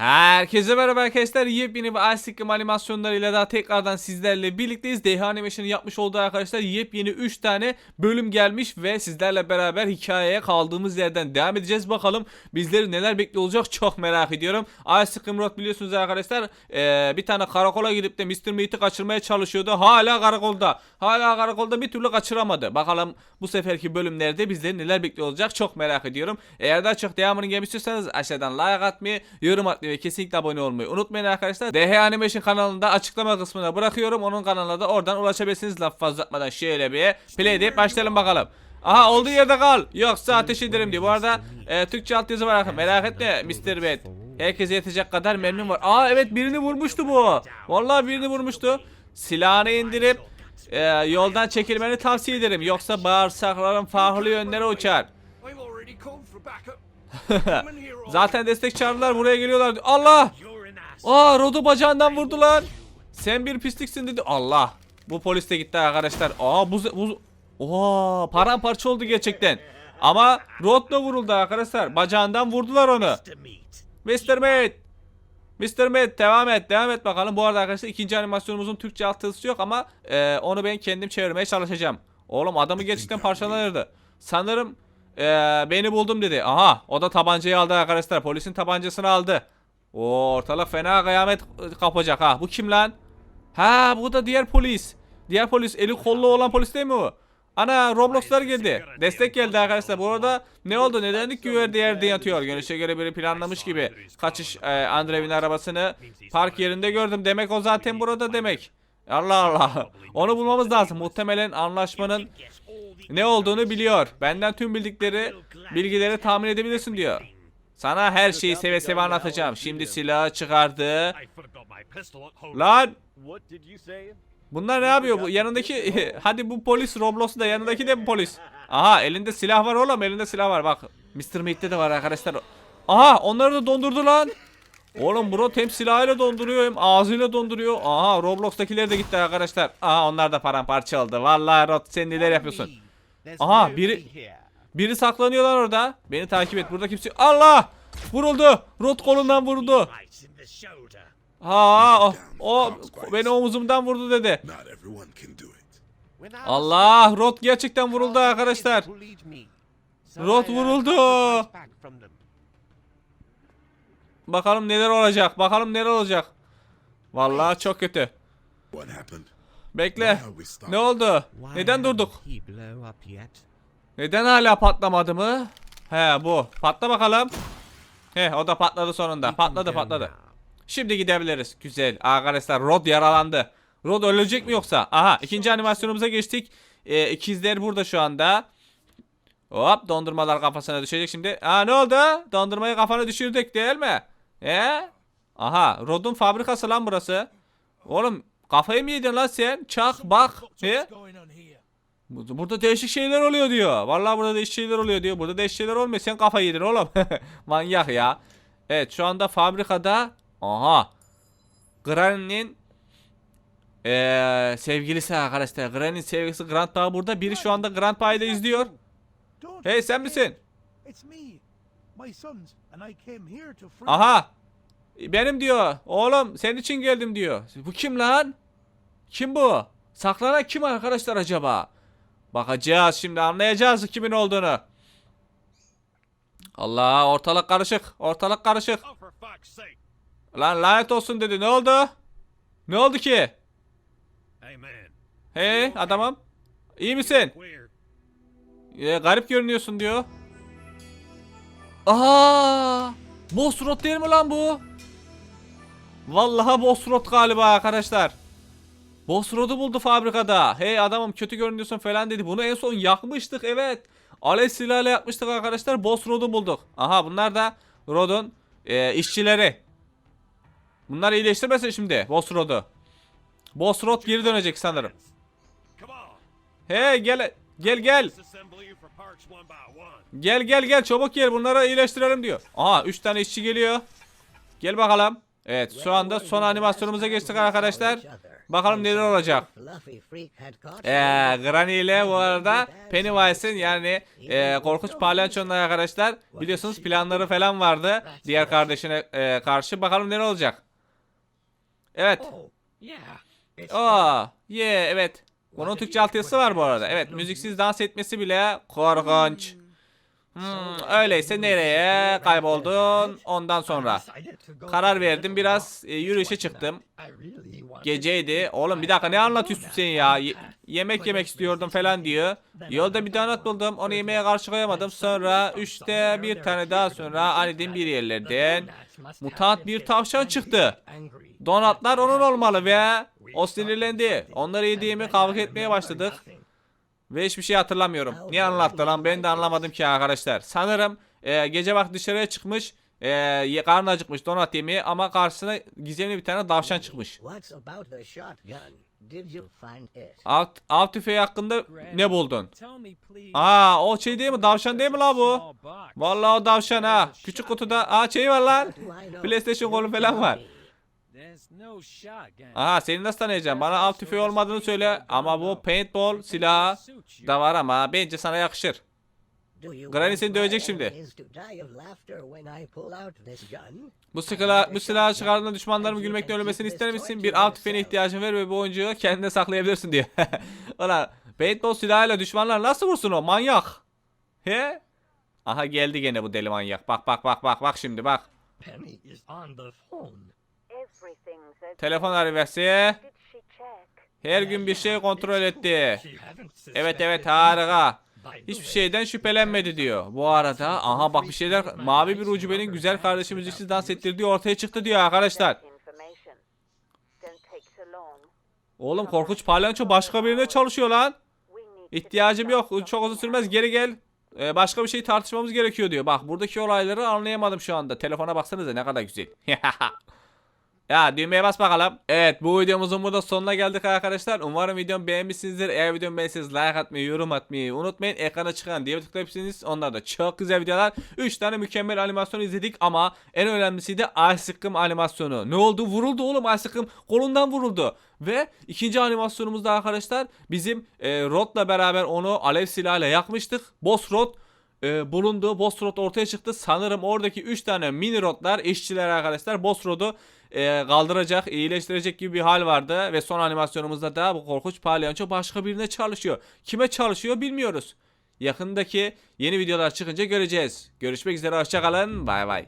Herkese merhaba arkadaşlar. Yepyeni bir Ice Cream animasyonlarıyla daha tekrardan sizlerle birlikteyiz. DH Animation'ın yapmış olduğu arkadaşlar yepyeni 3 tane bölüm gelmiş ve sizlerle beraber hikayeye kaldığımız yerden devam edeceğiz. Bakalım bizleri neler bekliyor olacak çok merak ediyorum. Ice Cream Road biliyorsunuz arkadaşlar eee, bir tane karakola gidip de Mr. Meat'i kaçırmaya çalışıyordu. Hala karakolda. Hala karakolda bir türlü kaçıramadı. Bakalım bu seferki bölümlerde bizleri neler bekliyor olacak çok merak ediyorum. Eğer daha çok devamını gelmek istiyorsanız aşağıdan like atmayı, yorum atmayı ve kesinlikle abone olmayı unutmayın arkadaşlar. DH Animation kanalında açıklama kısmına bırakıyorum. Onun kanalına da oradan ulaşabilirsiniz. Laf fazla atmadan şöyle bir play deyip başlayalım bakalım. Aha olduğu yerde kal. Yoksa ateş ederim diyor. Bu arada e, Türkçe altyazı var arkadaşlar. Merak etme Mr. Bet. Herkese yetecek kadar memnun var. Aa evet birini vurmuştu bu. Vallahi birini vurmuştu. Silahını indirip e, yoldan çekilmeni tavsiye ederim. Yoksa bağırsakların farklı yönlere uçar. Zaten destek çağırdılar buraya geliyorlar. Allah! Aa Rod'u bacağından vurdu lan. Sen bir pisliksin dedi. Allah. Bu polis de gitti arkadaşlar. Aa bu bu Oo, paramparça oldu gerçekten. Ama Rod da vuruldu arkadaşlar. Bacağından vurdular onu. Mr. Mate. Mr. Mate devam et devam et bakalım. Bu arada arkadaşlar ikinci animasyonumuzun Türkçe altyazısı yok ama e, onu ben kendim çevirmeye çalışacağım. Oğlum adamı gerçekten parçalanırdı. Sanırım e, beni buldum dedi. Aha o da tabancayı aldı arkadaşlar. Polisin tabancasını aldı. O ortalık fena kıyamet kapacak ha. Bu kim lan? Ha bu da diğer polis. Diğer polis eli kollu olan polis değil mi o? Ana Roblox'lar geldi. Destek geldi arkadaşlar. Bu arada ne oldu? Nedenlik güverde yerde yatıyor. Görünüşe göre biri planlamış gibi. Kaçış e, Andrev'in arabasını park yerinde gördüm. Demek o zaten burada demek. Allah Allah. Onu bulmamız lazım. Muhtemelen anlaşmanın ne olduğunu biliyor. Benden tüm bildikleri bilgileri tahmin edebilirsin diyor. Sana her şeyi seve seve anlatacağım. Şimdi silahı çıkardı. Lan? Bunlar ne yapıyor bu? Yanındaki hadi bu polis Roblox'u da yanındaki de polis? Aha elinde silah var oğlum elinde silah var bak. Mr. Meat'te de var arkadaşlar. Aha onları da dondurdu lan. Oğlum bro hem silahıyla donduruyor hem ağzıyla donduruyor. Aha Roblox'takiler de gitti arkadaşlar. Aha onlar da paramparça oldu. Vallahi Rod sen neler yapıyorsun? Aha, biri-. Biri saklanıyor lan orada. Beni takip et. Burada kimse... Allah! Vuruldu. Rod kolundan shoulder. Ha o, o beni omuzumdan vurdu dedi. Allah Rod gerçekten vuruldu arkadaşlar. I, uh, vuruldu. Bakalım neler olacak. Bakalım neler olacak. Vallahi çok kötü. What happened? Bekle. Ne oldu? Neden durduk? Neden hala patlamadı mı? He bu. Patla bakalım. He o da patladı sonunda. Patladı patladı. Şimdi gidebiliriz. Güzel. Arkadaşlar Rod yaralandı. Rod ölecek mi yoksa? Aha ikinci animasyonumuza geçtik. Ee, ikizler burada şu anda. Hop dondurmalar kafasına düşecek şimdi. Aa ne oldu? Dondurmayı kafana düşürdük değil mi? He? Aha Rod'un fabrikası lan burası. Oğlum kafayı mı yedin lan sen? Çak bak. He? Here? Bu- Burada değişik şeyler oluyor diyor. Vallahi burada değişik şeyler oluyor diyor. Burada değişik şeyler olmuyor. Sen kafayı yedin oğlum. Manyak ya. Evet şu anda fabrikada. Aha. Granny'nin eee sevgilisi arkadaşlar. Granny'nin sevgilisi Grandpa burada. Biri şu anda Grandpa'yı da izliyor. Hey sen misin? Aha. Benim diyor. Oğlum senin için geldim diyor. Bu kim lan? Kim bu? Saklanan kim arkadaşlar acaba? Bakacağız şimdi anlayacağız kimin olduğunu. Allah ortalık karışık. Ortalık karışık. Oh. Lan lanet olsun dedi. Ne oldu? Ne oldu ki? Hey, adamım. İyi misin? Ee, garip görünüyorsun diyor. Aa! Boss Road değil mi lan bu? Vallahi Boss Road galiba arkadaşlar. Boss Road'u buldu fabrikada. Hey adamım kötü görünüyorsun falan dedi. Bunu en son yakmıştık evet. Alev silahıyla yakmıştık arkadaşlar. Boss Road'u bulduk. Aha bunlar da Road'un e, işçileri. Bunlar iyileştirmesin şimdi Boss Road'u. Boss Road geri dönecek sanırım. Hey gel gel gel. Gel gel gel çabuk gel bunları iyileştirelim diyor. Aha 3 tane işçi geliyor. Gel bakalım. Evet şu anda son animasyonumuza geçtik arkadaşlar. Bakalım neler olacak. Ee, Granny ile bu arada Pennywise'ın yani e, korkunç palyaçonun arkadaşlar biliyorsunuz planları falan vardı diğer kardeşine e, karşı. Bakalım neler olacak. Evet. Aa, yeah, evet. Bunun Türkçe altyazısı var bu arada. Evet, müziksiz dans etmesi bile korkunç. Hmm, öyleyse nereye kayboldun ondan sonra? Karar verdim biraz e, yürüyüşe çıktım. Geceydi. Oğlum bir dakika ne anlatıyorsun sen ya? Ye- yemek yemek istiyordum falan diyor. Yolda bir donut buldum. Onu yemeye karşı koyamadım. Sonra üçte bir tane daha sonra aniden bir yerlerden mutant bir tavşan çıktı. Donatlar onun olmalı ve o sinirlendi. Onları yediğimi kavga etmeye başladık. Ve hiçbir şey hatırlamıyorum. Niye anlattı lan ben de anlamadım ki arkadaşlar. Sanırım e, gece vakti dışarıya çıkmış. E, karnı acıkmış donat yemeye ama karşısına gizemli bir tane tavşan çıkmış. Av, av tüfeği hakkında ne buldun? Aa o şey değil mi? Tavşan değil mi la bu? Vallahi o tavşan ha. Küçük kutuda aa şey var lan. PlayStation kolu falan var. Aha seni nasıl tanıyacağım? Bana av tüfeği olmadığını söyle. Ama bu paintball silahı da var ama bence sana yakışır. Granny seni dövecek şimdi. Bu silah, bu silahı çıkardığında düşmanlarımın gülmekten ölmesini ister misin? Bir av tüfeğine ihtiyacın var ve bu oyuncuyu kendine saklayabilirsin diyor. Ulan paintball silahıyla düşmanlar nasıl vursun o manyak? He? Aha geldi gene bu deli manyak. Bak bak bak bak bak şimdi bak. Penny is on the phone. Telefon check? Her gün bir şey kontrol etti. Evet evet harika. Hiçbir şeyden şüphelenmedi diyor. Bu arada aha bak bir şeyler mavi bir ucubenin güzel kardeşi müziksiz dans ettirdiği ortaya çıktı diyor arkadaşlar. Oğlum korkunç palyaço başka birine çalışıyor lan. İhtiyacım yok. Çok uzun sürmez. Geri gel. Ee, başka bir şey tartışmamız gerekiyor diyor. Bak buradaki olayları anlayamadım şu anda. Telefona baksanıza ne kadar güzel. ya düğmeye bas bakalım. Evet bu videomuzun burada sonuna geldik arkadaşlar. Umarım videomu beğenmişsinizdir. Eğer videomu beğendiyseniz like atmayı, yorum atmayı unutmayın. Ekrana çıkan diye tıklayabilirsiniz. Onlar da çok güzel videolar. 3 tane mükemmel animasyon izledik ama en önemlisi de Aysıkkım animasyonu. Ne oldu? Vuruldu oğlum Aysıkkım. Kolundan vuruldu. Ve ikinci animasyonumuzda arkadaşlar bizim e, Rod'la beraber onu alev silahıyla yakmıştık. Boss Rod e, bulundu. Boss Rod ortaya çıktı. Sanırım oradaki 3 tane mini Rod'lar işçiler arkadaşlar Boss Rod'u e, kaldıracak, iyileştirecek gibi bir hal vardı. Ve son animasyonumuzda da bu korkunç palyaço başka birine çalışıyor. Kime çalışıyor bilmiyoruz. Yakındaki yeni videolar çıkınca göreceğiz. Görüşmek üzere hoşçakalın. Bay bay.